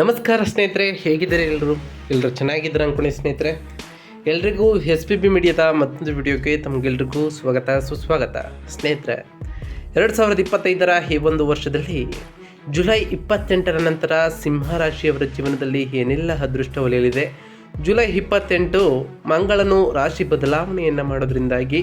ನಮಸ್ಕಾರ ಸ್ನೇಹಿತರೆ, ಹೇಗಿದ್ದಾರೆ ಎಲ್ಲರೂ ಎಲ್ಲರೂ ಚೆನ್ನಾಗಿದ್ದಾರೆ ಅನ್ಕೊಳ್ಳಿ ಸ್ನೇಹಿತರೆ. ಎಲ್ರಿಗೂ ಎಸ್ ಪಿ ಬಿ ಮೀಡಿಯಾದ ಮತ್ತೊಂದು ವಿಡಿಯೋಗೆ ತಮಗೆಲ್ರಿಗೂ ಸ್ವಾಗತ, ಸುಸ್ವಾಗತ. ಸ್ನೇಹಿತರೆ, ಎರಡು ಸಾವಿರದ ಇಪ್ಪತ್ತೈದರ ಈ ಒಂದು ವರ್ಷದಲ್ಲಿ ಜುಲೈ ಇಪ್ಪತ್ತೆಂಟರ ನಂತರ ಸಿಂಹ ರಾಶಿಯವರ ಜೀವನದಲ್ಲಿ ಏನೆಲ್ಲ ಅದೃಷ್ಟ ಒಲಿಯಲಿದೆ? ಜುಲೈ ಇಪ್ಪತ್ತೆಂಟು ಮಂಗಳನು ರಾಶಿ ಬದಲಾವಣೆಯನ್ನು ಮಾಡೋದ್ರಿಂದಾಗಿ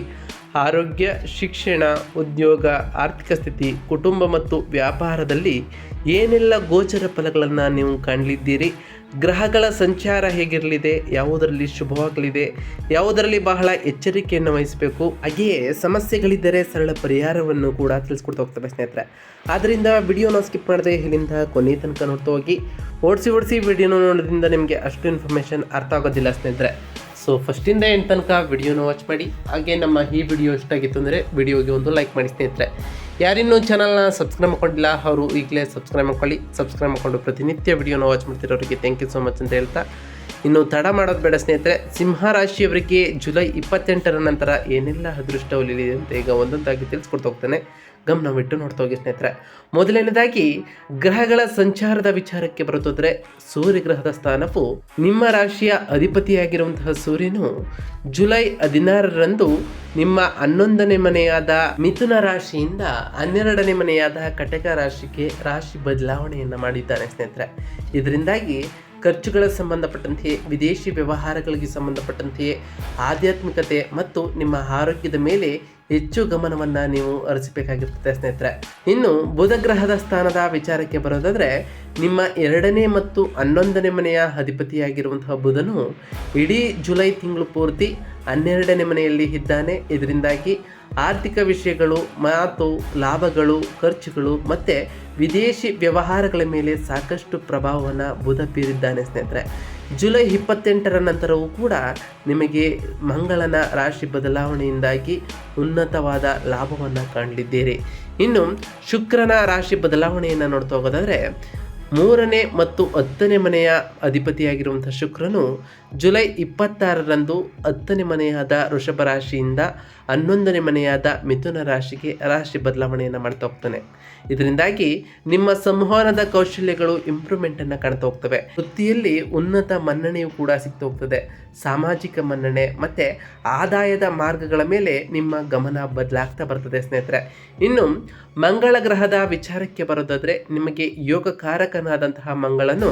ಆರೋಗ್ಯ, ಶಿಕ್ಷಣ, ಉದ್ಯೋಗ, ಆರ್ಥಿಕ ಸ್ಥಿತಿ, ಕುಟುಂಬ ಮತ್ತು ವ್ಯಾಪಾರದಲ್ಲಿ ಏನೆಲ್ಲ ಗೋಚರ ಫಲಗಳನ್ನು ನೀವು ಕಾಣಲಿದ್ದೀರಿ? ಗ್ರಹಗಳ ಸಂಚಾರ ಹೇಗಿರಲಿದೆ? ಯಾವುದರಲ್ಲಿ ಶುಭವಾಗಲಿದೆ? ಯಾವುದರಲ್ಲಿ ಬಹಳ ಎಚ್ಚರಿಕೆಯನ್ನು ವಹಿಸಬೇಕು? ಹಾಗೆಯೇ ಸಮಸ್ಯೆಗಳಿದ್ದರೆ ಸರಳ ಪರಿಹಾರವನ್ನು ಕೂಡ ತಿಳಿಸ್ಕೊಡ್ತಾ ಹೋಗ್ತವೆ ಸ್ನೇಹಿತರೆ. ಆದ್ದರಿಂದ ವಿಡಿಯೋನ ಸ್ಕಿಪ್ ಮಾಡದೆ ಇಲ್ಲಿಂದ ಕೊನೆ ತನಕ ನೋಡ್ತಾ ಹೋಗಿ. ಓಡಿಸಿ ಓಡಿಸಿ ವಿಡಿಯೋನ ನೋಡೋದ್ರಿಂದ ನಿಮಗೆ ಅಷ್ಟು ಇನ್ಫಾರ್ಮೇಷನ್ ಅರ್ಥ ಆಗೋದಿಲ್ಲ ಸ್ನೇಹಿತರೆ. ಸೊ ಫಸ್ಟಿಂದ ಏನು ತನಕ ವಿಡಿಯೋನ ವಾಚ್ ಮಾಡಿ. ಹಾಗೆ ನಮ್ಮ ಈ ವಿಡಿಯೋ ಇಷ್ಟ ಆಗಿತ್ತು ಅಂದರೆ ವಿಡಿಯೋಗೆ ಒಂದು ಲೈಕ್ ಮಾಡಿ ಸ್ನೇಹಿತರೆ. ಯಾರಿನ್ನೂ ಚಾನಲ್ನ ಸಬ್ಸ್ಕ್ರೈಬ್ ಮಾಡ್ಕೊಂಡಿಲ್ಲ, ಅವರು ಈಗಲೇ ಸಬ್ಸ್ಕ್ರೈಬ್ ಮಾಡ್ಕೊಳ್ಳಿ. ಸಬ್ಸ್ಕ್ರೈಬ್ ಮಾಡ್ಕೊಂಡು ಪ್ರತಿನಿತ್ಯ ವಿಡಿಯೋನ ವಾಚ್ ಮಾಡ್ತಿರೋರಿಗೆ ಥ್ಯಾಂಕ್ ಯು ಸೊ ಮಚ್ ಅಂತ ಹೇಳ್ತಾ. ಇನ್ನು ತಡ ಮಾಡೋದು ಬೇಡ ಸ್ನೇಹಿತರೆ. ಸಿಂಹ ರಾಶಿಯವರಿಗೆ ಜುಲೈ ಇಪ್ಪತ್ತೆಂಟರ ನಂತರ ಏನೆಲ್ಲ ಅದೃಷ್ಟ ಒಲಿದೆ ಅಂತ ಈಗ ಒಂದೊಂದಾಗಿ ತಿಳಿಸ್ಕೊಡ್ತಾ ಹೋಗ್ತಾನೆ. ಗಮನವಿಟ್ಟು ನೋಡ್ತಾ ಹೋಗಿ ಸ್ನೇಹಿತರೆ. ಮೊದಲನೇದಾಗಿ ಗ್ರಹಗಳ ಸಂಚಾರದ ವಿಚಾರಕ್ಕೆ ಬರುತ್ತಿದ್ರೆ ಸೂರ್ಯ ಗ್ರಹದ ಸ್ಥಾನವು ನಿಮ್ಮ ರಾಶಿಯ ಅಧಿಪತಿಯಾಗಿರುವಂತಹ ಸೂರ್ಯನು ಜುಲೈ ಹದಿನಾರರಂದು ನಿಮ್ಮ ಹನ್ನೊಂದನೇ ಮನೆಯಾದ ಮಿಥುನ ರಾಶಿಯಿಂದ ಹನ್ನೆರಡನೇ ಮನೆಯಾದ ಕಟಕ ರಾಶಿಗೆ ರಾಶಿ ಬದಲಾವಣೆಯನ್ನು ಮಾಡಿದ್ದಾನೆ ಸ್ನೇಹಿತರೆ. ಇದರಿಂದಾಗಿ ಖರ್ಚುಗಳ ಸಂಬಂಧಪಟ್ಟಂತೆಯೇ ವಿದೇಶಿ ವ್ಯವಹಾರಗಳಿಗೆ ಸಂಬಂಧಪಟ್ಟಂತೆಯೇ ಆಧ್ಯಾತ್ಮಿಕತೆ ಮತ್ತು ನಿಮ್ಮ ಆರೋಗ್ಯದ ಮೇಲೆ ಹೆಚ್ಚು ಗಮನವನ್ನು ನೀವು ಹರಿಸಬೇಕಾಗಿರ್ತದೆ ಸ್ನೇಹಿತರೆ. ಇನ್ನು ಬುಧಗ್ರಹದ ಸ್ಥಾನದ ವಿಚಾರಕ್ಕೆ ಬರೋದಾದರೆ, ನಿಮ್ಮ ಎರಡನೇ ಮತ್ತು ಹನ್ನೊಂದನೇ ಮನೆಯ ಅಧಿಪತಿಯಾಗಿರುವಂತಹ ಬುಧನು ಇಡೀ ಜುಲೈ ತಿಂಗಳು ಪೂರ್ತಿ ಹನ್ನೆರಡನೇ ಮನೆಯಲ್ಲಿ ಇದ್ದಾನೆ. ಇದರಿಂದಾಗಿ ಆರ್ಥಿಕ ವಿಷಯಗಳು, ಮಾತು, ಲಾಭಗಳು, ಖರ್ಚುಗಳು ಮತ್ತು ವಿದೇಶಿ ವ್ಯವಹಾರಗಳ ಮೇಲೆ ಸಾಕಷ್ಟು ಪ್ರಭಾವವನ್ನು ಬುಧ ಬೀರಿದ್ದಾನೆ ಸ್ನೇಹಿತರೆ. ಜುಲೈ ಇಪ್ಪತ್ತೆಂಟರ ನಂತರವೂ ಕೂಡ ನಿಮಗೆ ಮಂಗಳನ ರಾಶಿ ಬದಲಾವಣೆಯಿಂದಾಗಿ ಉನ್ನತವಾದ ಲಾಭವನ್ನು ಕಾಣಲಿದ್ದೀರಿ. ಇನ್ನು ಶುಕ್ರನ ರಾಶಿ ಬದಲಾವಣೆಯನ್ನು ನೋಡ್ತಾ ಹೋಗೋದಾದರೆ ಮೂರನೇ ಮತ್ತು ಹತ್ತನೇ ಮನೆಯ ಅಧಿಪತಿಯಾಗಿರುವಂಥ ಶುಕ್ರನು ಜುಲೈ ಇಪ್ಪತ್ತಾರರಂದು ಹತ್ತನೇ ಮನೆಯಾದ ವೃಷಭ ರಾಶಿಯಿಂದ ಹನ್ನೊಂದನೇ ಮನೆಯಾದ ಮಿಥುನ ರಾಶಿಗೆ ರಾಶಿ ಬದಲಾವಣೆಯನ್ನು ಮಾಡ್ತಾ ಹೋಗ್ತಾನೆ. ಇದರಿಂದಾಗಿ ನಿಮ್ಮ ಸಂವಹನದ ಕೌಶಲ್ಯಗಳು ಇಂಪ್ರೂವ್ಮೆಂಟನ್ನು ಕಾಣ್ತಾ ಹೋಗ್ತವೆ. ವೃತ್ತಿಯಲ್ಲಿ ಉನ್ನತ ಮನ್ನಣೆಯು ಕೂಡ ಸಿಗ್ತಾ ಹೋಗ್ತದೆ. ಸಾಮಾಜಿಕ ಮನ್ನಣೆ ಮತ್ತು ಆದಾಯದ ಮಾರ್ಗಗಳ ಮೇಲೆ ನಿಮ್ಮ ಗಮನ ಬದಲಾಗ್ತಾ ಬರ್ತದೆ ಸ್ನೇಹಿತರೆ. ಇನ್ನು ಮಂಗಳ ಗ್ರಹದ ವಿಚಾರಕ್ಕೆ ಬರೋದಾದರೆ ನಿಮಗೆ ಯೋಗಕಾರಕನಾದಂತಹ ಮಂಗಳನು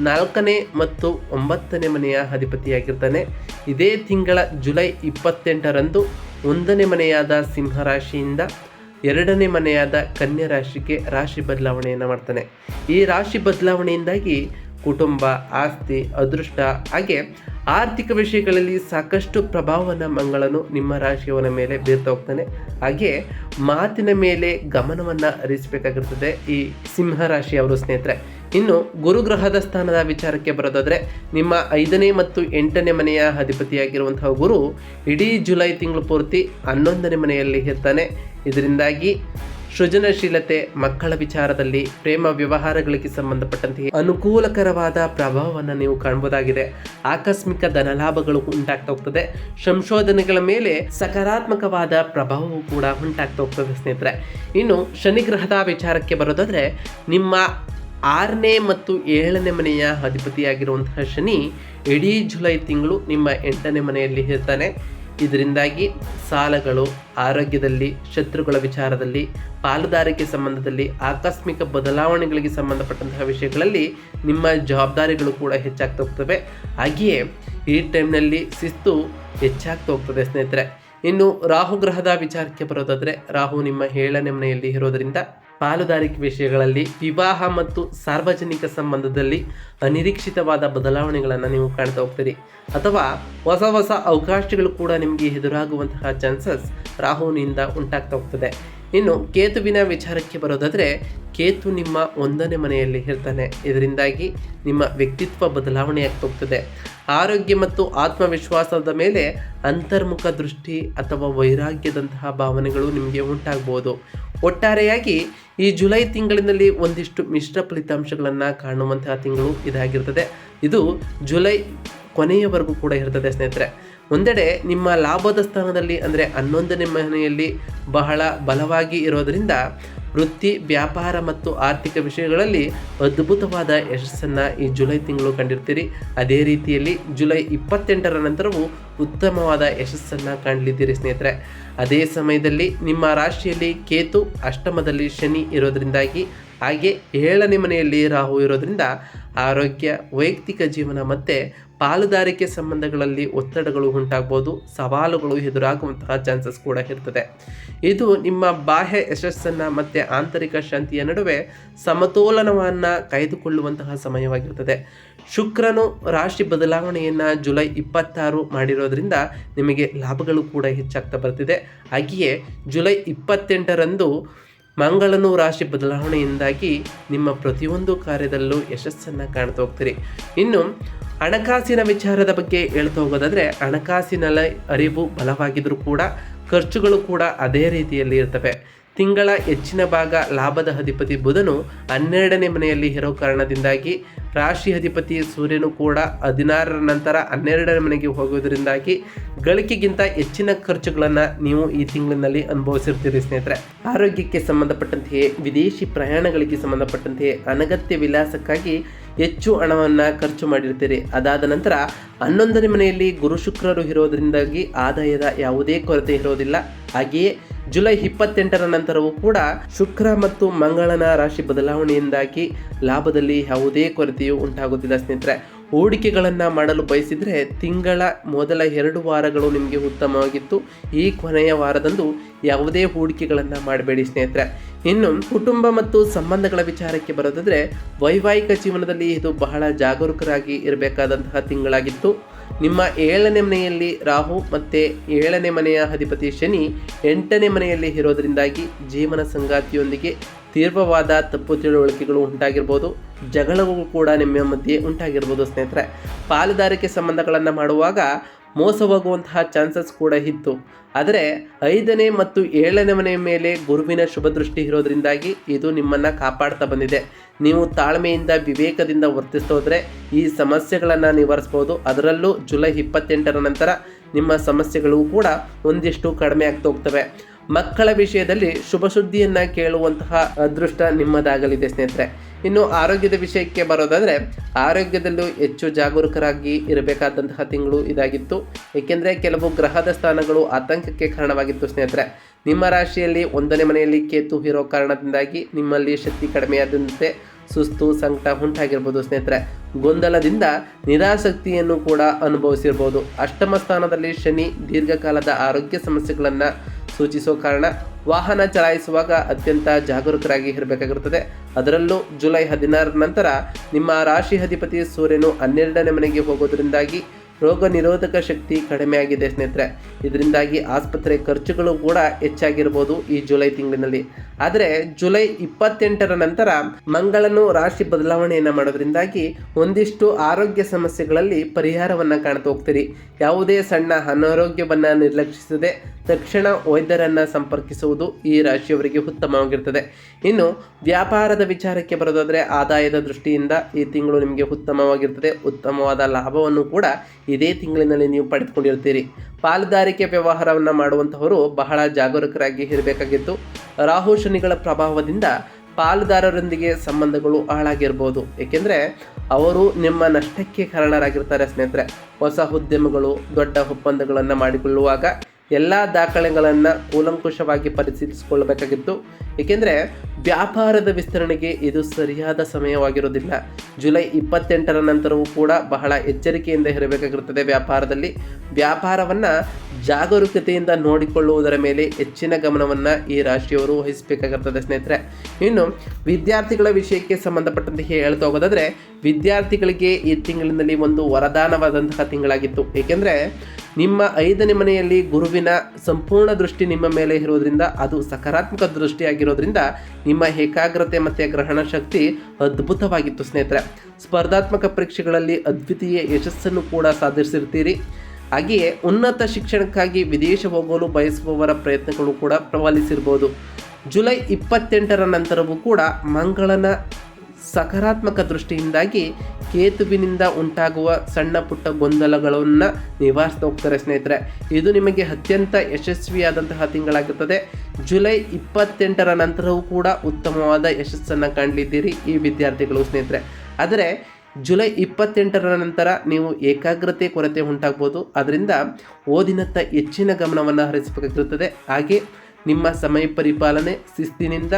ನಾಲ್ಕನೇ ಮತ್ತು ಒಂಬತ್ತನೇ ಮನೆಯ ಅಧಿಪತಿಯಾಗಿರ್ತಾನೆ. ಇದೇ ತಿಂಗಳ ಜುಲೈ ಇಪ್ಪತ್ತೆಂಟರಂದು ಒಂದನೇ ಮನೆಯಾದ ಸಿಂಹರಾಶಿಯಿಂದ ಎರಡನೇ ಮನೆಯಾದ ಕನ್ಯಾ ರಾಶಿಗೆ ರಾಶಿ ಬದಲಾವಣೆಯನ್ನು ಮಾಡ್ತಾನೆ. ಈ ರಾಶಿ ಬದಲಾವಣೆಯಿಂದಾಗಿ ಕುಟುಂಬ, ಆಸ್ತಿ, ಅದೃಷ್ಟ ಹಾಗೆ ಆರ್ಥಿಕ ವಿಷಯಗಳಲ್ಲಿ ಸಾಕಷ್ಟು ಪ್ರಭಾವವನ್ನು ಮಂಗಳನು ನಿಮ್ಮ ರಾಶಿಯವನ ಮೇಲೆ ಬೀರ್ತಾ ಹೋಗ್ತಾನೆ. ಹಾಗೆ ಮಾತಿನ ಮೇಲೆ ಗಮನವನ್ನು ಹರಿಸಬೇಕಾಗಿರ್ತದೆ ಈ ಸಿಂಹ ರಾಶಿಯವರು ಸ್ನೇಹಿತರೆ. ಇನ್ನು ಗುರುಗ್ರಹದ ಸ್ಥಾನದ ವಿಚಾರಕ್ಕೆ ಬರೋದಾದರೆ, ನಿಮ್ಮ ಐದನೇ ಮತ್ತು ಎಂಟನೇ ಮನೆಯ ಅಧಿಪತಿಯಾಗಿರುವಂತಹ ಗುರು ಇಡೀ ಜುಲೈ ತಿಂಗಳು ಪೂರ್ತಿ ಹನ್ನೊಂದನೇ ಮನೆಯಲ್ಲಿ ಇರ್ತಾನೆ. ಇದರಿಂದಾಗಿ ಸೃಜನಶೀಲತೆ, ಮಕ್ಕಳ ವಿಚಾರದಲ್ಲಿ ಪ್ರೇಮ ವ್ಯವಹಾರಗಳಿಗೆ ಸಂಬಂಧಪಟ್ಟಂತೆ ಅನುಕೂಲಕರವಾದ ಪ್ರಭಾವವನ್ನು ನೀವು ಕಾಣಬಹುದಾಗಿದೆ ಆಕಸ್ಮಿಕ ಧನಲಾಭಗಳು ಉಂಟಾಗ್ತಾ ಹೋಗ್ತದೆ. ಸಂಶೋಧನೆಗಳ ಮೇಲೆ ಸಕಾರಾತ್ಮಕವಾದ ಪ್ರಭಾವವು ಕೂಡ ಉಂಟಾಗ್ತಾ ಹೋಗ್ತದೆ ಸ್ನೇಹಿತರೆ. ಇನ್ನು ಶನಿಗ್ರಹದ ವಿಚಾರಕ್ಕೆ ಬರೋದಾದರೆ, ನಿಮ್ಮ ಆರನೇ ಮತ್ತು ಏಳನೇ ಮನೆಯ ಅಧಿಪತಿಯಾಗಿರುವಂತಹ ಶನಿ ಇಡೀ ಜುಲೈ ತಿಂಗಳು ನಿಮ್ಮ ಎಂಟನೇ ಮನೆಯಲ್ಲಿ ಇರ್ತಾನೆ. ಇದರಿಂದಾಗಿ ಸಾಲಗಳು, ಆರೋಗ್ಯದಲ್ಲಿ, ಶತ್ರುಗಳ ವಿಚಾರದಲ್ಲಿ, ಪಾಲುದಾರಿಕೆ ಸಂಬಂಧದಲ್ಲಿ, ಆಕಸ್ಮಿಕ ಬದಲಾವಣೆಗಳಿಗೆ ಸಂಬಂಧಪಟ್ಟಂತಹ ವಿಷಯಗಳಲ್ಲಿ ನಿಮ್ಮ ಜವಾಬ್ದಾರಿಗಳು ಕೂಡ ಹೆಚ್ಚಾಗ್ತಾ ಹೋಗ್ತವೆ. ಹಾಗೆಯೇ ಈ ಟೈಮ್ನಲ್ಲಿ ಶಿಸ್ತು ಹೆಚ್ಚಾಗ್ತಾ ಹೋಗ್ತದೆ ಸ್ನೇಹಿತರೆ. ಇನ್ನು ರಾಹು ಗ್ರಹದ ವಿಚಾರಕ್ಕೆ ಬರೋದಾದರೆ, ರಾಹು ನಿಮ್ಮ ಏಳನೇ ಮನೆಯಲ್ಲಿ ಇರೋದರಿಂದ ಪಾಲುದಾರಿಕೆ ವಿಷಯಗಳಲ್ಲಿ ವಿವಾಹ ಮತ್ತು ಸಾರ್ವಜನಿಕ ಸಂಬಂಧದಲ್ಲಿ ಅನಿರೀಕ್ಷಿತವಾದ ಬದಲಾವಣೆಗಳನ್ನು ನೀವು ಕಾಣ್ತಾ ಹೋಗ್ತೀರಿ. ಅಥವಾ ಹೊಸ ಹೊಸ ಅವಕಾಶಗಳು ಕೂಡ ನಿಮಗೆ ಎದುರಾಗುವಂತಹ ಚಾನ್ಸಸ್ ರಾಹುವಿನಿಂದ ಉಂಟಾಗ್ತಾ ಹೋಗ್ತದೆ. ಇನ್ನು ಕೇತುವಿನ ವಿಚಾರಕ್ಕೆ ಬರೋದಾದರೆ, ಕೇತು ನಿಮ್ಮ ಒಂದನೇ ಮನೆಯಲ್ಲಿ ಇರ್ತಾನೆ. ಇದರಿಂದಾಗಿ ನಿಮ್ಮ ವ್ಯಕ್ತಿತ್ವ ಬದಲಾವಣೆ ಆಗ್ತಾ ಹೋಗ್ತದೆ. ಆರೋಗ್ಯ ಮತ್ತು ಆತ್ಮವಿಶ್ವಾಸದ ಮೇಲೆ ಅಂತರ್ಮುಖ ದೃಷ್ಟಿ ಅಥವಾ ವೈರಾಗ್ಯದಂತಹ ಭಾವನೆಗಳು ನಿಮಗೆ ಉಂಟಾಗ್ಬೋದು. ಒಟ್ಟಾರೆಯಾಗಿ ಈ ಜುಲೈ ತಿಂಗಳಿನಲ್ಲಿ ಒಂದಿಷ್ಟು ಮಿಶ್ರ ಫಲಿತಾಂಶಗಳನ್ನು ಕಾಣುವಂತಹ ತಿಂಗಳು ಇದಾಗಿರ್ತದೆ. ಇದು ಜುಲೈ ಕೊನೆಯವರೆಗೂ ಕೂಡ ಇರ್ತದೆ ಸ್ನೇಹಿತರೆ. ಒಂದೆಡೆ ನಿಮ್ಮ ಲಾಭದ ಸ್ಥಾನದಲ್ಲಿ ಅಂದರೆ ಹನ್ನೊಂದನೇ ಮನೆಯಲ್ಲಿ ಬಹಳ ಬಲವಾಗಿ ಇರೋದರಿಂದ ವೃತ್ತಿ, ವ್ಯಾಪಾರ ಮತ್ತು ಆರ್ಥಿಕ ವಿಷಯಗಳಲ್ಲಿ ಅದ್ಭುತವಾದ ಯಶಸ್ಸನ್ನು ಈ ಜುಲೈ ತಿಂಗಳು ಕಂಡಿರ್ತೀರಿ. ಅದೇ ರೀತಿಯಲ್ಲಿ ಜುಲೈ ಇಪ್ಪತ್ತೆಂಟರ ನಂತರವೂ ಉತ್ತಮವಾದ ಯಶಸ್ಸನ್ನು ಕಾಣಲಿದ್ದೀರಿ ಸ್ನೇಹಿತರೆ. ಅದೇ ಸಮಯದಲ್ಲಿ ನಿಮ್ಮ ರಾಶಿಯಲ್ಲಿ ಕೇತು ಅಷ್ಟಮದಲ್ಲಿ ಶನಿ ಇರೋದ್ರಿಂದಾಗಿ ಹಾಗೆ ಏಳನೇ ಮನೆಯಲ್ಲಿ ರಾಹು ಇರೋದ್ರಿಂದ ಆರೋಗ್ಯ, ವೈಯಕ್ತಿಕ ಜೀವನ ಮತ್ತು ಪಾಲುದಾರಿಕೆ ಸಂಬಂಧಗಳಲ್ಲಿ ಒತ್ತಡಗಳು ಉಂಟಾಗ್ಬೋದು, ಸವಾಲುಗಳು ಎದುರಾಗುವಂತಹ ಚಾನ್ಸಸ್ ಕೂಡ ಇರ್ತದೆ. ಇದು ನಿಮ್ಮ ಬಾಹ್ಯ ಯಶಸ್ಸನ್ನು ಮತ್ತು ಆಂತರಿಕ ಶಾಂತಿಯ ನಡುವೆ ಸಮತೋಲನವನ್ನು ಕಾಯ್ದುಕೊಳ್ಳುವಂತಹ ಸಮಯವಾಗಿರ್ತದೆ. ಶುಕ್ರನು ರಾಶಿ ಬದಲಾವಣೆಯನ್ನು ಜುಲೈ ಇಪ್ಪತ್ತಾರು ಮಾಡಿರೋದ್ರಿಂದ ನಿಮಗೆ ಲಾಭಗಳು ಕೂಡ ಹೆಚ್ಚಾಗ್ತಾ ಬರ್ತಿದೆ. ಹಾಗೆಯೇ ಜುಲೈ ಇಪ್ಪತ್ತೆಂಟರಂದು ಮಂಗಳನು ರಾಶಿ ಬದಲಾವಣೆಯಿಂದಾಗಿ ನಿಮ್ಮ ಪ್ರತಿಯೊಂದು ಕಾರ್ಯದಲ್ಲೂ ಯಶಸ್ಸನ್ನು ಕಾಣ್ತಾ ಹೋಗ್ತೀರಿ. ಇನ್ನು ಹಣಕಾಸಿನ ವಿಚಾರದ ಬಗ್ಗೆ ಹೇಳ್ತಾ ಹೋಗೋದಾದರೆ, ಹಣಕಾಸಿನ ಅರಿವು ಬಲವಾಗಿದ್ದರೂ ಕೂಡ, ಖರ್ಚುಗಳು ಕೂಡ ಅದೇ ರೀತಿಯಲ್ಲಿ ಇರ್ತವೆ. ತಿಂಗಳ ಹೆಚ್ಚಿನ ಭಾಗ ಲಾಭದ ಅಧಿಪತಿ ಬುಧನು ಹನ್ನೆರಡನೇ ಮನೆಯಲ್ಲಿ ಇರೋ ಕಾರಣದಿಂದಾಗಿ ರಾಶಿ ಅಧಿಪತಿ ಸೂರ್ಯನು ಕೂಡ ಹದಿನಾರರ ನಂತರ ಹನ್ನೆರಡರ ಮನೆಗೆ ಹೋಗುವುದರಿಂದಾಗಿ ಗಳಿಕೆಗಿಂತ ಹೆಚ್ಚಿನ ಖರ್ಚುಗಳನ್ನು ನೀವು ಈ ತಿಂಗಳಿನಲ್ಲಿ ಅನುಭವಿಸಿರ್ತೀರಿ ಸ್ನೇಹಿತರೆ. ಆರೋಗ್ಯಕ್ಕೆ ಸಂಬಂಧಪಟ್ಟಂತೆಯೇ, ವಿದೇಶಿ ಪ್ರಯಾಣಗಳಿಗೆ ಸಂಬಂಧಪಟ್ಟಂತೆಯೇ ಅನಗತ್ಯ ವಿಲಾಸಕ್ಕಾಗಿ ಹೆಚ್ಚು ಹಣವನ್ನು ಖರ್ಚು ಮಾಡಿರ್ತೀರಿ. ಅದಾದ ನಂತರ ಹನ್ನೊಂದನೇ ಮನೆಯಲ್ಲಿ ಗುರು ಶುಕ್ರರು ಇರೋದರಿಂದಾಗಿ ಆದಾಯದ ಯಾವುದೇ ಕೊರತೆ ಇರೋದಿಲ್ಲ. ಹಾಗೆಯೇ ಜುಲೈ ಇಪ್ಪತ್ತೆಂಟರ ನಂತರವೂ ಕೂಡ ಶುಕ್ರ ಮತ್ತು ಮಂಗಳನ ರಾಶಿ ಬದಲಾವಣೆಯಿಂದಾಗಿ ಲಾಭದಲ್ಲಿ ಯಾವುದೇ ಕೊರತೆಯು ಉಂಟಾಗುತ್ತಿಲ್ಲ ಸ್ನೇಹಿತರೆ. ಹೂಡಿಕೆಗಳನ್ನು ಮಾಡಲು ಬಯಸಿದರೆ ತಿಂಗಳ ಮೊದಲ ಎರಡು ವಾರಗಳು ನಿಮಗೆ ಉತ್ತಮವಾಗಿತ್ತು. ಈ ಕೊನೆಯ ವಾರದಂದು ಯಾವುದೇ ಹೂಡಿಕೆಗಳನ್ನು ಮಾಡಬೇಡಿ ಸ್ನೇಹಿತರೆ. ಇನ್ನು ಕುಟುಂಬ ಮತ್ತು ಸಂಬಂಧಗಳ ವಿಚಾರಕ್ಕೆ ಬರೋದಾದರೆ ವೈವಾಹಿಕ ಜೀವನದಲ್ಲಿ ಇದು ಬಹಳ ಜಾಗರೂಕರಾಗಿ ಇರಬೇಕಾದಂತಹ ತಿಂಗಳಾಗಿತ್ತು. ನಿಮ್ಮ ಏಳನೇ ಮನೆಯಲ್ಲಿ ರಾಹು ಮತ್ತು ಏಳನೇ ಮನೆಯ ಅಧಿಪತಿ ಶನಿ ಎಂಟನೇ ಮನೆಯಲ್ಲಿ ಇರೋದರಿಂದಾಗಿ ಜೀವನ ಸಂಗಾತಿಯೊಂದಿಗೆ ತೀವ್ರವಾದ ತಪ್ಪು ತಿಳುವಳಿಕೆಗಳು ಉಂಟಾಗಿರ್ಬೋದು ಜಗಳವೂ ಕೂಡ ನಿಮ್ಮ ಮಧ್ಯೆ ಉಂಟಾಗಿರ್ಬೋದು ಸ್ನೇಹಿತರೆ. ಪಾಲುದಾರಿಕೆ ಸಂಬಂಧಗಳನ್ನು ಮಾಡುವಾಗ ಮೋಸ ಹೋಗುವಂತಹ ಚಾನ್ಸಸ್ ಕೂಡ ಇತ್ತು. ಆದರೆ ಐದನೇ ಮತ್ತು ಏಳನೇ ಮನೆಯ ಮೇಲೆ ಗುರುವಿನ ಶುಭ ದೃಷ್ಟಿ ಇರೋದ್ರಿಂದಾಗಿ ಇದು ನಿಮ್ಮನ್ನು ಕಾಪಾಡ್ತಾ ಬಂದಿದೆ. ನೀವು ತಾಳ್ಮೆಯಿಂದ ವಿವೇಕದಿಂದ ವರ್ತಿಸೋದ್ರೆ ಈ ಸಮಸ್ಯೆಗಳನ್ನು ನಿವಾರಿಸ್ಬೋದು. ಅದರಲ್ಲೂ ಜುಲೈ ಇಪ್ಪತ್ತೆಂಟರ ನಂತರ ನಿಮ್ಮ ಸಮಸ್ಯೆಗಳು ಕೂಡ ಒಂದಿಷ್ಟು ಕಡಿಮೆ ಆಗ್ತಾ ಹೋಗ್ತವೆ. ಮಕ್ಕಳ ವಿಷಯದಲ್ಲಿ ಶುಭ ಸುದ್ದಿಯನ್ನು ಕೇಳುವಂತಹ ಅದೃಷ್ಟ ನಿಮ್ಮದಾಗಲಿದೆ ಸ್ನೇಹಿತರೆ. ಇನ್ನು ಆರೋಗ್ಯದ ವಿಷಯಕ್ಕೆ ಬರೋದಾದರೆ, ಆರೋಗ್ಯದಲ್ಲೂ ಹೆಚ್ಚು ಜಾಗರೂಕರಾಗಿ ಇರಬೇಕಾದಂತಹ ತಿಂಗಳು ಇದಾಗಿತ್ತು. ಏಕೆಂದರೆ ಕೆಲವು ಗ್ರಹದ ಸ್ಥಾನಗಳು ಆತಂಕಕ್ಕೆ ಕಾರಣವಾಗಿತ್ತು ಸ್ನೇಹಿತರೆ. ನಿಮ್ಮ ರಾಶಿಯಲ್ಲಿ ಒಂದನೇ ಮನೆಯಲ್ಲಿ ಕೇತು ಇರೋ ಕಾರಣದಿಂದಾಗಿ ನಿಮ್ಮಲ್ಲಿ ಶಕ್ತಿ ಕಡಿಮೆಯಾದಂತೆ ಸುಸ್ತು, ಸಂಕಟ ಉಂಟಾಗಿರ್ಬೋದು ಸ್ನೇಹಿತರೆ. ಗೊಂದಲದಿಂದ ನಿರಾಸಕ್ತಿಯನ್ನು ಕೂಡ ಅನುಭವಿಸಿರ್ಬೋದು. ಅಷ್ಟಮ ಸ್ಥಾನದಲ್ಲಿ ಶನಿ ದೀರ್ಘಕಾಲದ ಆರೋಗ್ಯ ಸಮಸ್ಯೆಗಳನ್ನು ಸೂಚಿಸೋ ಕಾರಣ ವಾಹನ ಚಲಾಯಿಸುವಾಗ ಅತ್ಯಂತ ಜಾಗರೂಕರಾಗಿ ಇರಬೇಕಾಗಿರುತ್ತದೆ. ಅದರಲ್ಲೂ ಜುಲೈ ಹದಿನಾರರ ನಂತರ ನಿಮ್ಮ ರಾಶಿ ಅಧಿಪತಿ ಸೂರ್ಯನು ಹನ್ನೆರಡನೇ ಮನೆಗೆ ಹೋಗೋದ್ರಿಂದಾಗಿ ರೋಗ ನಿರೋಧಕ ಶಕ್ತಿ ಕಡಿಮೆಯಾಗಿದೆ ಸ್ನೇಹಿತರೆ. ಇದರಿಂದಾಗಿ ಆಸ್ಪತ್ರೆ ಖರ್ಚುಗಳು ಕೂಡ ಹೆಚ್ಚಾಗಿರ್ಬೋದು ಈ ಜುಲೈ ತಿಂಗಳಿನಲ್ಲಿ. ಆದರೆ ಜುಲೈ ಇಪ್ಪತ್ತೆಂಟರ ನಂತರ ಮಂಗಳನು ರಾಶಿ ಬದಲಾವಣೆಯನ್ನು ಮಾಡೋದ್ರಿಂದಾಗಿ ಒಂದಿಷ್ಟು ಆರೋಗ್ಯ ಸಮಸ್ಯೆಗಳಲ್ಲಿ ಪರಿಹಾರವನ್ನು ಕಾಣ್ತಾ ಹೋಗ್ತೀರಿ. ಯಾವುದೇ ಸಣ್ಣ ಅನಾರೋಗ್ಯವನ್ನು ನಿರ್ಲಕ್ಷಿಸದೆ ತಕ್ಷಣ ವೈದ್ಯರನ್ನು ಸಂಪರ್ಕಿಸುವುದು ಈ ರಾಶಿಯವರಿಗೆ ಉತ್ತಮವಾಗಿರ್ತದೆ. ಇನ್ನು ವ್ಯಾಪಾರದ ವಿಚಾರಕ್ಕೆ ಬರೋದಾದರೆ ಆದಾಯದ ದೃಷ್ಟಿಯಿಂದ ಈ ತಿಂಗಳು ನಿಮಗೆ ಉತ್ತಮವಾಗಿರ್ತದೆ. ಉತ್ತಮವಾದ ಲಾಭವನ್ನು ಕೂಡ ಇದೇ ತಿಂಗಳಿನಲ್ಲಿ ನೀವು ಪಡೆದುಕೊಂಡಿರ್ತೀರಿ. ಪಾಲುದಾರಿಕೆ ವ್ಯವಹಾರವನ್ನು ಮಾಡುವಂಥವರು ಬಹಳ ಜಾಗರೂಕರಾಗಿ ಇರಬೇಕಾಗಿತ್ತು. ರಾಹು ಶನಿಗಳ ಪ್ರಭಾವದಿಂದ ಪಾಲುದಾರರೊಂದಿಗೆ ಸಂಬಂಧಗಳು ಹಾಳಾಗಿರ್ಬೋದು. ಏಕೆಂದರೆ ಅವರು ನಿಮ್ಮ ನಷ್ಟಕ್ಕೆ ಕಾರಣರಾಗಿರ್ತಾರೆ ಸ್ನೇಹಿತರೆ. ಹೊಸ ಉದ್ಯಮಗಳು, ದೊಡ್ಡ ಒಪ್ಪಂದಗಳನ್ನು ಮಾಡಿಕೊಳ್ಳುವಾಗ ಎಲ್ಲ ದಾಖಲೆಗಳನ್ನು ಕೂಲಂಕುಷವಾಗಿ ಪರಿಶೀಲಿಸಿಕೊಳ್ಳಬೇಕಾಗಿತ್ತು. ಏಕೆಂದರೆ ವ್ಯಾಪಾರದ ವಿಸ್ತರಣೆಗೆ ಇದು ಸರಿಯಾದ ಸಮಯವಾಗಿರೋದಿಲ್ಲ ಜುಲೈ ಇಪ್ಪತ್ತೆಂಟರ ನಂತರವೂ ಕೂಡ ಬಹಳ ಎಚ್ಚರಿಕೆಯಿಂದ ಇರಬೇಕಾಗಿರುತ್ತದೆ ವ್ಯಾಪಾರದಲ್ಲಿ. ವ್ಯಾಪಾರವನ್ನು ಜಾಗರೂಕತೆಯಿಂದ ನೋಡಿಕೊಳ್ಳುವುದರ ಮೇಲೆ ಹೆಚ್ಚಿನ ಗಮನವನ್ನು ಈ ರಾಶಿಯವರು ವಹಿಸಬೇಕಾಗಿರ್ತದೆ ಸ್ನೇಹಿತರೆ. ಇನ್ನು ವಿದ್ಯಾರ್ಥಿಗಳ ವಿಷಯಕ್ಕೆ ಸಂಬಂಧಪಟ್ಟಂತೆ ಹೇಳ್ತಾ ಹೋಗೋದಾದರೆ, ವಿದ್ಯಾರ್ಥಿಗಳಿಗೆ ಈ ತಿಂಗಳಿನಲ್ಲಿ ಒಂದು ವರದಾನವಾದಂತಹ ತಿಂಗಳಾಗಿತ್ತು. ಏಕೆಂದರೆ ನಿಮ್ಮ ಐದನೇ ಮನೆಯಲ್ಲಿ ಗುರುವಿನ ಸಂಪೂರ್ಣ ದೃಷ್ಟಿ ನಿಮ್ಮ ಮೇಲೆ ಇರೋದ್ರಿಂದ ಅದು ಸಕಾರಾತ್ಮಕ ದೃಷ್ಟಿಯಾಗಿರೋದ್ರಿಂದ ನಿಮ್ಮ ಏಕಾಗ್ರತೆ ಮತ್ತು ಗ್ರಹಣ ಶಕ್ತಿ ಅದ್ಭುತವಾಗಿತ್ತು ಸ್ನೇಹಿತರೆ. ಸ್ಪರ್ಧಾತ್ಮಕ ಪರೀಕ್ಷೆಗಳಲ್ಲಿ ಅದ್ವಿತೀಯ ಯಶಸ್ಸನ್ನು ಕೂಡ ಸಾಧಿಸಿರ್ತೀರಿ. ಹಾಗೆಯೇ ಉನ್ನತ ಶಿಕ್ಷಣಕ್ಕಾಗಿ ವಿದೇಶ ಹೋಗಲು ಬಯಸುವವರ ಪ್ರಯತ್ನಗಳು ಕೂಡ ಪ್ರಬಲಿಸಿರ್ಬೋದು. ಜುಲೈ ಇಪ್ಪತ್ತೆಂಟರ ನಂತರವೂ ಕೂಡ ಮಂಗಳನ ಸಕಾರಾತ್ಮಕ ದೃಷ್ಟಿಯಿಂದಾಗಿ ಕೇತುವಿನಿಂದ ಉಂಟಾಗುವ ಸಣ್ಣ ಪುಟ್ಟ ಗೊಂದಲಗಳನ್ನು ನಿವಾರಿಸ್ತಾ ಹೋಗ್ತಾರೆ ಸ್ನೇಹಿತರೆ. ಇದು ನಿಮಗೆ ಅತ್ಯಂತ ಯಶಸ್ವಿಯಾದಂತಹ ತಿಂಗಳಾಗುತ್ತದೆ ಜುಲೈ ಇಪ್ಪತ್ತೆಂಟರ ನಂತರವೂ ಕೂಡ ಉತ್ತಮವಾದ ಯಶಸ್ಸನ್ನು ಕಾಣಲಿದ್ದೀರಿ ಈ ವಿದ್ಯಾರ್ಥಿಗಳು ಸ್ನೇಹಿತರೆ. ಆದರೆ ಜುಲೈ ಇಪ್ಪತ್ತೆಂಟರ ನಂತರ ನೀವು ಏಕಾಗ್ರತೆ ಕೊರತೆ ಉಂಟಾಗ್ಬೋದು. ಅದರಿಂದ ಓದಿನತ್ತ ಹೆಚ್ಚಿನ ಗಮನವನ್ನು ಹರಿಸಬೇಕಾಗಿರುತ್ತದೆ. ಹಾಗೆ ನಿಮ್ಮ ಸಮಯ ಪರಿಪಾಲನೆ, ಶಿಸ್ತಿನಿಂದ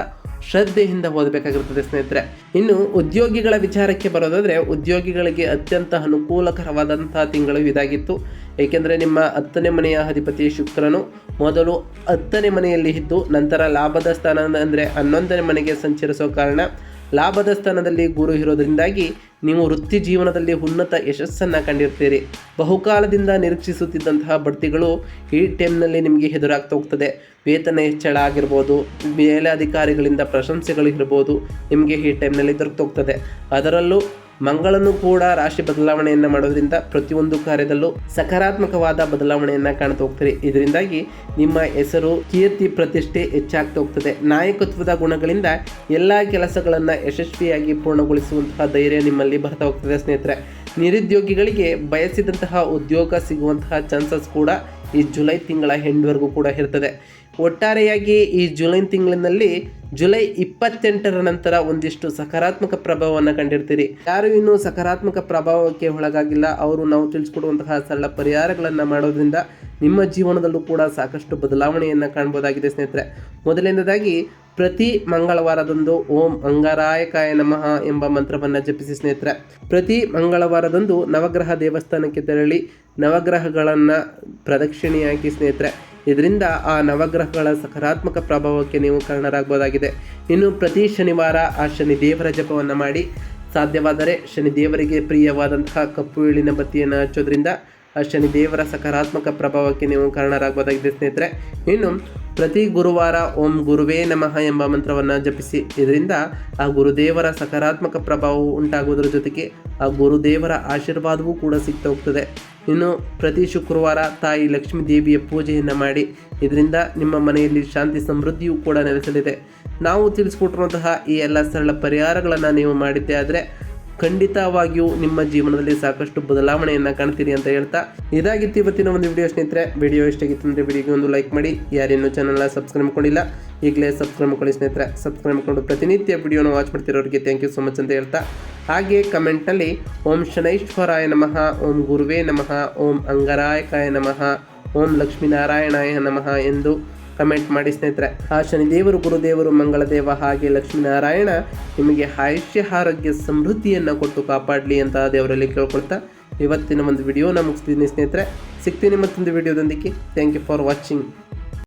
ಶ್ರದ್ಧೆಯಿಂದ ಓದಬೇಕಾಗಿರ್ತದೆ ಸ್ನೇಹಿತರೆ. ಇನ್ನು ಉದ್ಯೋಗಿಗಳ ವಿಚಾರಕ್ಕೆ ಬರೋದಾದರೆ ಉದ್ಯೋಗಿಗಳಿಗೆ ಅತ್ಯಂತ ಅನುಕೂಲಕರವಾದಂಥ ತಿಂಗಳು ಇದಾಗಿತ್ತು. ಏಕೆಂದರೆ ನಿಮ್ಮ ಹತ್ತನೇ ಮನೆಯ ಅಧಿಪತಿ ಶುಕ್ರನು ಮೊದಲು ಹತ್ತನೇ ಮನೆಯಲ್ಲಿ ಇದ್ದು ನಂತರ ಲಾಭದ ಸ್ಥಾನ ಅಂದರೆ ಹನ್ನೊಂದನೇ ಮನೆಗೆ ಸಂಚರಿಸೋ ಕಾರಣ ಲಾಭದ ಸ್ಥಾನದಲ್ಲಿ ಗುರು ಇರೋದ್ರಿಂದಾಗಿ ನೀವು ವೃತ್ತಿ ಜೀವನದಲ್ಲಿ ಉನ್ನತ ಯಶಸ್ಸನ್ನು ಕಂಡಿರ್ತೀರಿ. ಬಹುಕಾಲದಿಂದ ನಿರೀಕ್ಷಿಸುತ್ತಿದ್ದಂತಹ ಬಡ್ತಿಗಳು ಈ ಟೈಮ್ನಲ್ಲಿ ನಿಮಗೆ ಎದುರಾಗ್ತಾ ಹೋಗ್ತದೆ. ವೇತನ ಹೆಚ್ಚಳ ಆಗಿರ್ಬೋದು, ಮೇಲಾಧಿಕಾರಿಗಳಿಂದ ಪ್ರಶಂಸೆಗಳು ಇರ್ಬೋದು, ನಿಮಗೆ ಈ ಟೈಮ್ನಲ್ಲಿ ದೊರಕ್ತೋಗ್ತದೆ ಅದರಲ್ಲೂ ಮಂಗಳನು ಕೂಡ ರಾಶಿ ಬದಲಾವಣೆಯನ್ನು ಮಾಡೋದ್ರಿಂದ ಪ್ರತಿಯೊಂದು ಕಾರ್ಯದಲ್ಲೂ ಸಕಾರಾತ್ಮಕವಾದ ಬದಲಾವಣೆಯನ್ನು ಕಾಣ್ತಾ ಹೋಗ್ತಾರೆ ಇದರಿಂದಾಗಿ ನಿಮ್ಮ ಹೆಸರು, ಕೀರ್ತಿ, ಪ್ರತಿಷ್ಠೆ ಹೆಚ್ಚಾಗ್ತಾ ಹೋಗ್ತದೆ. ನಾಯಕತ್ವದ ಗುಣಗಳಿಂದ ಎಲ್ಲ ಕೆಲಸಗಳನ್ನು ಯಶಸ್ವಿಯಾಗಿ ಪೂರ್ಣಗೊಳಿಸುವಂತಹ ಧೈರ್ಯ ನಿಮ್ಮಲ್ಲಿ ಬರ್ತಾ ಹೋಗ್ತದೆ ಸ್ನೇಹಿತರೆ. ನಿರುದ್ಯೋಗಿಗಳಿಗೆ ಬಯಸಿದಂತಹ ಉದ್ಯೋಗ ಸಿಗುವಂತಹ ಚಾನ್ಸಸ್ ಕೂಡ ಈ ಜುಲೈ ತಿಂಗಳ ಹೆಂಡ್ವರೆಗೂ ಕೂಡ ಇರ್ತದೆ. ಒಟ್ಟಾರೆಯಾಗಿ ಈ ಜುಲೈ ತಿಂಗಳಿನಲ್ಲಿ ಜುಲೈ ಇಪ್ಪತ್ತೆಂಟರ ನಂತರ ಒಂದಿಷ್ಟು ಸಕಾರಾತ್ಮಕ ಪ್ರಭಾವವನ್ನು ಕಂಡಿರ್ತೀರಿ. ಯಾರು ಇನ್ನೂ ಸಕಾರಾತ್ಮಕ ಪ್ರಭಾವಕ್ಕೆ ಒಳಗಾಗಿಲ್ಲ. ಅವರು ನಾವು ತಿಳಿಸ್ಕೊಡುವಂತಹ ಸರಳ ಪರಿಹಾರಗಳನ್ನು ಮಾಡೋದ್ರಿಂದ ನಿಮ್ಮ ಜೀವನದಲ್ಲೂ ಕೂಡ ಸಾಕಷ್ಟು ಬದಲಾವಣೆಯನ್ನು ಕಾಣ್ಬೋದಾಗಿದೆ ಸ್ನೇಹಿತರೆ. ಮೊದಲನೇದಾಗಿ ಪ್ರತಿ ಮಂಗಳವಾರದಂದು ಓಂ ಅಂಗರಾಯಕಾಯ ನಮಃ ಎಂಬ ಮಂತ್ರವನ್ನು ಜಪಿಸಿ ಸ್ನೇಹಿತರೆ. ಪ್ರತಿ ಮಂಗಳವಾರದಂದು ನವಗ್ರಹ ದೇವಸ್ಥಾನಕ್ಕೆ ತೆರಳಿ ನವಗ್ರಹಗಳನ್ನು ಪ್ರದಕ್ಷಿಣೆಯಾಗಿ ಸ್ನೇಹಿತರೆ. ಇದರಿಂದ ಆ ನವಗ್ರಹಗಳ ಸಕಾರಾತ್ಮಕ ಪ್ರಭಾವಕ್ಕೆ ನೀವು ಕಾರಣರಾಗಬಹುದಾಗಿದೆ. ಇನ್ನು ಪ್ರತಿ ಶನಿವಾರ ಆ ಶನಿ ದೇವರ ಜಪವನ್ನು ಮಾಡಿ. ಸಾಧ್ಯವಾದರೆ ಶನಿ ದೇವರಿಗೆ ಪ್ರಿಯವಾದಂತಹ ಕಪ್ಪು ಎಳಿನ ಬತ್ತಿಯನ್ನು ಹಚ್ಚೋದ್ರಿಂದ ಆ ಶನಿ ದೇವರ ಸಕಾರಾತ್ಮಕ ಪ್ರಭಾವಕ್ಕೆ ನೀವು ಕಾರಣರಾಗಬಹುದಾಗಿದೆ ಸ್ನೇಹಿತರೆ. ಇನ್ನು ಪ್ರತಿ ಗುರುವಾರ ಓಂ ಗುರುವೇ ನಮಃ ಎಂಬ ಮಂತ್ರವನ್ನು ಜಪಿಸಿ. ಇದರಿಂದ ಆ ಗುರುದೇವರ ಸಕಾರಾತ್ಮಕ ಪ್ರಭಾವವು ಉಂಟಾಗುವುದರ ಜೊತೆಗೆ ಆ ಗುರುದೇವರ ಆಶೀರ್ವಾದವೂ ಕೂಡ ಸಿಗ್ತಾ ಹೋಗ್ತದೆ. ಇನ್ನು ಪ್ರತಿ ಶುಕ್ರವಾರ ತಾಯಿ ಲಕ್ಷ್ಮೀ ದೇವಿಯ ಪೂಜೆಯನ್ನು ಮಾಡಿ, ಇದರಿಂದ ನಿಮ್ಮ ಮನೆಯಲ್ಲಿ ಶಾಂತಿ ಸಮೃದ್ಧಿಯೂ ಕೂಡ ನೆಲೆಸಲಿದೆ. ನಾವು ತಿಳಿಸ್ಕೊಟ್ಟಿರುವಂತಹ ಈ ಎಲ್ಲ ಸರಳ ಪರಿಹಾರಗಳನ್ನು ನೀವು ಮಾಡಿದ್ದೆ ಆದರೆ ಖಂಡಿತವಾಗಿಯೂ ನಿಮ್ಮ ಜೀವನದಲ್ಲಿ ಸಾಕಷ್ಟು ಬದಲಾವಣೆಯನ್ನು ಕಾಣ್ತೀರಿ ಅಂತ ಹೇಳ್ತಾ ಇದಾಗಿತ್ತು ಇವತ್ತಿನ ಒಂದು ವಿಡಿಯೋ ಸ್ನೇಹಿತರೆ. ವಿಡಿಯೋ ಇಷ್ಟಾಗಿತ್ತು ಅಂದರೆ ವಿಡಿಯೋಗೆ ಒಂದು ಲೈಕ್ ಮಾಡಿ. ಯಾರೇನು ಚಾನಲ್ನ ಸಬ್ಸ್ಕ್ರೈಬ್ ಮಾಡ್ಕೊಂಡಿಲ್ಲ, ಈಗಲೇ ಸಬ್ಸ್ಕ್ರೈಬ್ ಮಾಡ್ಕೊಳ್ಳಿ ಸ್ನೇಹಿತರೆ. ಸಬ್ಸ್ಕ್ರೈಬ್ ಮಾಡ್ಕೊಂಡು ಪ್ರತಿನಿತ್ಯ ವಿಡಿಯೋನ ವಾಚ್ ಮಾಡ್ತಿರೋರಿಗೆ ಥ್ಯಾಂಕ್ ಯು ಸೊ ಮಚ್ ಅಂತ ಹೇಳ್ತಾ. ಹಾಗೆ ಕಮೆಂಟ್ನಲ್ಲಿ ಓಂ ಶನೈಶ್ವರಾಯ ನಮಃ, ಓಂ ಗುರುವೇ ನಮಃ, ಓಂ ಅಂಗರಾಯಕಾಯ ನಮಃ, ಓಂ ಲಕ್ಷ್ಮೀನಾರಾಯಣಾಯ ನಮಃ ಎಂದು ಕಮೆಂಟ್ ಮಾಡಿ ಸ್ನೇಹಿತರೆ. ಆ ಶನಿದೇವರು ಗುರುದೇವರು, ಮಂಗಳದೇವ ಹಾಗೆ ಲಕ್ಷ್ಮೀನಾರಾಯಣ ನಿಮಗೆ ಆಯುಷ್ಯ, ಆರೋಗ್ಯ, ಸಮೃದ್ಧಿಯನ್ನು ಕೊಟ್ಟು ಕಾಪಾಡಲಿ ಅಂತ ದೇವರಲ್ಲಿ ಕೇಳ್ಕೊಳ್ತಾ ಇವತ್ತಿನ ಒಂದು ವಿಡಿಯೋನ ಮುಗಿಸ್ತೀನಿ ಸ್ನೇಹಿತರೆ. ಸಿಗ್ತೀನಿ ಮತ್ತೊಂದು ವಿಡಿಯೋದೊಂದಿಗೆ ಥ್ಯಾಂಕ್ ಯು ಫಾರ್ ವಾಚಿಂಗ್